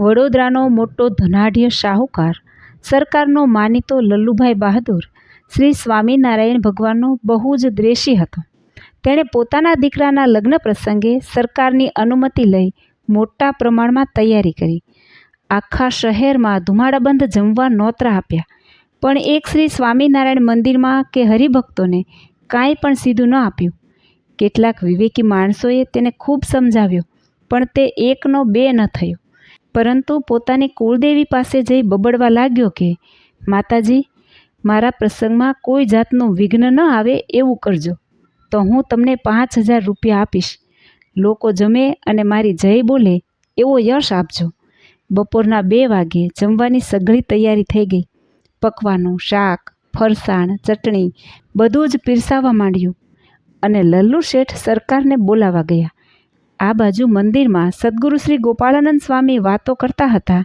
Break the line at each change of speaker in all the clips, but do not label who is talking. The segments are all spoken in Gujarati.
વડોદરાનો મોટો ધનાઢ્ય શાહુકાર. સરકારનો માનીતો લલ્લુભાઈ બહાદુર. શ્રી સ્વામિનારાયણ ભગવાનનો બહુ જ દ્વેષી હતો. તેણે પોતાના દીકરાના લગ્ન પ્રસંગે સરકારની અનુમતિ લઈ મોટા પ્રમાણમાં તૈયારી કરી. આખા શહેરમાં ધુમાડાબંધ જમવા નોતરા આપ્યા. પણ એક શ્રી સ્વામિનારાયણ મંદિરમાં કે હરિભક્તોને કાંઈ પણ સીધું ન આપ્યું. કેટલાક વિવેકી માણસોએ તેને ખૂબ સમજાવ્યો, પણ તે એકનો બે ન થયો. પરંતુ પોતાની કુળદેવી પાસે જઈ બબડવા લાગ્યો કે, માતાજી, મારા પ્રસંગમાં કોઈ જાતનું વિઘ્ન ન આવે એવું કરજો. તો હું તમને પાંચ હજાર રૂપિયા આપીશ. લોકો જમે અને મારી જય બોલે એવો યશ આપજો. બપોરના બે વાગે જમવાની સઘળી તૈયારી થઈ ગઈ. પકવાનું, શાક, ફરસાણ, ચટણી બધું જ પીરસાવા માંડ્યું અને લલ્લુ શેઠ સરકારને બોલાવા ગયા. આ બાજુ મંદિરમાં સદગુરુ શ્રી ગોપાળાનંદ સ્વામી વાતો કરતા હતા,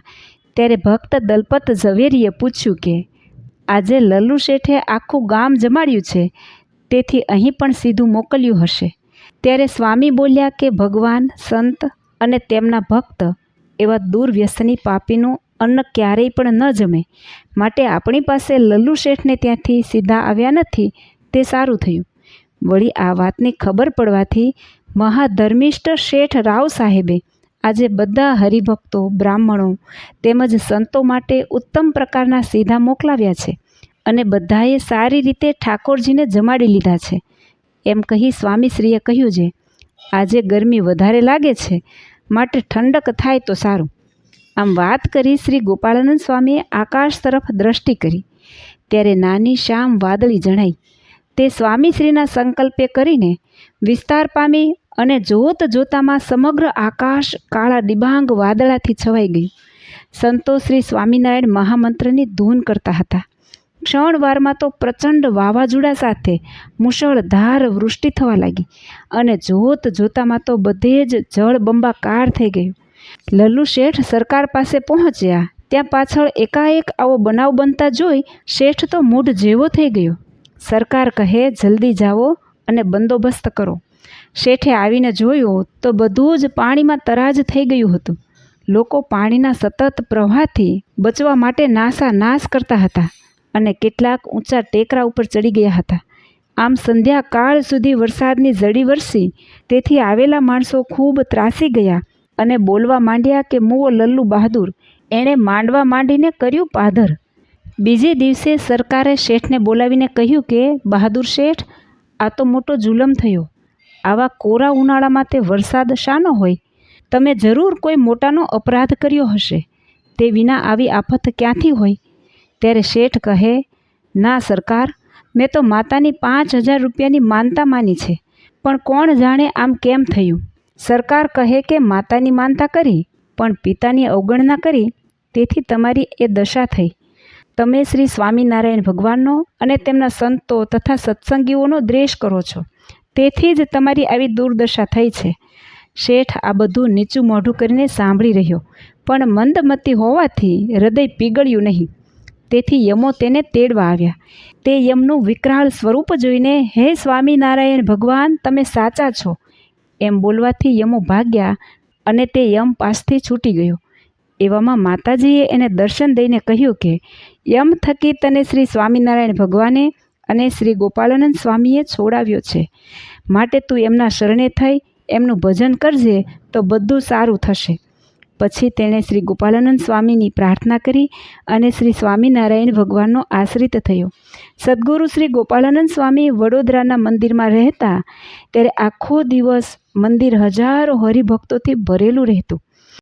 ત્યારે ભક્ત દલપત ઝવેરીએ પૂછ્યું કે, આજે લલ્લુ શેઠે આખું ગામ જમાડ્યું છે, તેથી અહીં પણ સીધું મોકલ્યું હશે? ત્યારે સ્વામી બોલ્યા કે, ભગવાન, સંત અને તેમના ભક્ત એવા દુર્વ્યસની પાપીનું અન્ન ક્યારેય પણ ન જમે. માટે આપણી પાસે લલ્લુ શેઠને ત્યાંથી સીધા આવ્યા નથી, તે સારું થયું. વળી આ વાતની ખબર પડવાથી મહાધર્મિષ્ઠ શેઠ રાવ સાહેબે આજે બધા હરિભક્તો, બ્રાહ્મણો તેમજ સંતો માટે ઉત્તમ પ્રકારના સીધા મોકલાવ્યા છે અને બધાએ સારી રીતે ઠાકોરજીને જમાડી લીધા છે. એમ કહી સ્વામીશ્રીએ કહ્યું છે, આજે ગરમી વધારે લાગે છે, માટે ઠંડક થાય તો સારું. આમ વાત કરી શ્રી ગોપાળાનંદ સ્વામીએ આકાશ તરફ દ્રષ્ટિ કરી. ત્યારે નાની શ્યામ વાદળી જણાઈ, તે સ્વામીશ્રીના સંકલ્પે કરીને વિસ્તાર પામી અને જોત જોતામાં સમગ્ર આકાશ કાળા ડિબાંગ વાદળાથી છવાઈ ગયું. સંતો શ્રી સ્વામિનારાયણ મહામંત્રની ધૂન કરતા હતા. ક્ષણવારમાં તો પ્રચંડ વાવાઝોડા સાથે મુશળધાર વૃષ્ટિ થવા લાગી અને જોત જોતામાં તો બધે જ જળબંબાકાર થઈ ગયું. લલ્લુ શેઠ સરકાર પાસે પહોંચ્યા. ત્યાં પાછળ એકાએક આવો બનાવ બનતા જોઈ શેઠ તો મૂઢ જેવો થઈ ગયો. સરકાર કહે, જલ્દી જાઓ અને બંદોબસ્ત કરો. શેઠે આવીને જોયું તો બધું જ પાણીમાં તરાજ થઈ ગયું હતું. લોકો પાણીના સતત પ્રવાહથી બચવા માટે નાસા નાશ કરતા હતા અને કેટલાક ઊંચા ટેકરા ઉપર ચડી ગયા હતા. આમ સંધ્યાકાળ સુધી વરસાદની જડી વરસી, તેથી આવેલા માણસો ખૂબ ત્રાસી ગયા અને બોલવા માંડ્યા કે મુવો લલ્લુ બહાદુર, એણે માંડવા માંડીને કર્યું પાધર. બીજે દિવસે સરકારે શેઠને બોલાવીને કહ્યું કે, બહાદુર શેઠ, આ તો મોટો જુલમ થયો. આવા કોરા ઉનાળામાં તે વરસાદ શાનો હોય? તમે જરૂર કોઈ મોટાનો અપરાધ કર્યો હશે, તે વિના આવી આફત ક્યાંથી હોય? ત્યારે શેઠ કહે, ના, સરકાર, મેં તો માતાની પાંચ હજાર રૂપિયાની માનતા માની છે, પણ કોણ જાણે આમ કેમ થયું? સરકાર કહે કે માતાની માનતા કરી, પણ પિતાની અવગણના કરી, તેથી તમારી એ દશા થઈ. તમે શ્રી સ્વામિનારાયણ ભગવાનનો અને તેમના સંતો તથા સત્સંગીઓનો દ્વેષ કરો છો. તેથી જ તમારી આવી દુર્દશા થઈ છે. શેઠ આ બધું નીચું મોઢું કરીને સાંભળી રહ્યો, પણ મંદમતી હોવાથી હૃદય પીગળ્યું નહીં. તેથી યમો તેને તેડવા આવ્યા. તે યમનું વિકરાળ સ્વરૂપ જોઈને, હે સ્વામિનારાયણ ભગવાન, તમે સાચા છો. એમ બોલવાથી યમો ભાગ્યા અને તે યમ પાસથી છૂટી ગયો. એવામાં માતાજીએ એને દર્શન દઈને કહ્યું કે, યમ થકી તને શ્રી સ્વામિનારાયણ ભગવાને અને શ્રી ગોપાળાનંદ સ્વામીએ છોડાવ્યો છે. માટે તું એમના શરણે થઈ, એમનું ભજન કરજે, તો બધું સારું થશે. પછી તેણે શ્રી ગોપાલાનંદ સ્વામીની પ્રાર્થના કરી અને શ્રી સ્વામિનારાયણ ભગવાનનો આશ્રિત થયો. સદગુરુ શ્રી ગોપાલાનંદ સ્વામી વડોદરાના મંદિરમાં રહેતા, ત્યારે આખો દિવસ મંદિર હજારો હરિભક્તોથી ભરેલું રહેતું.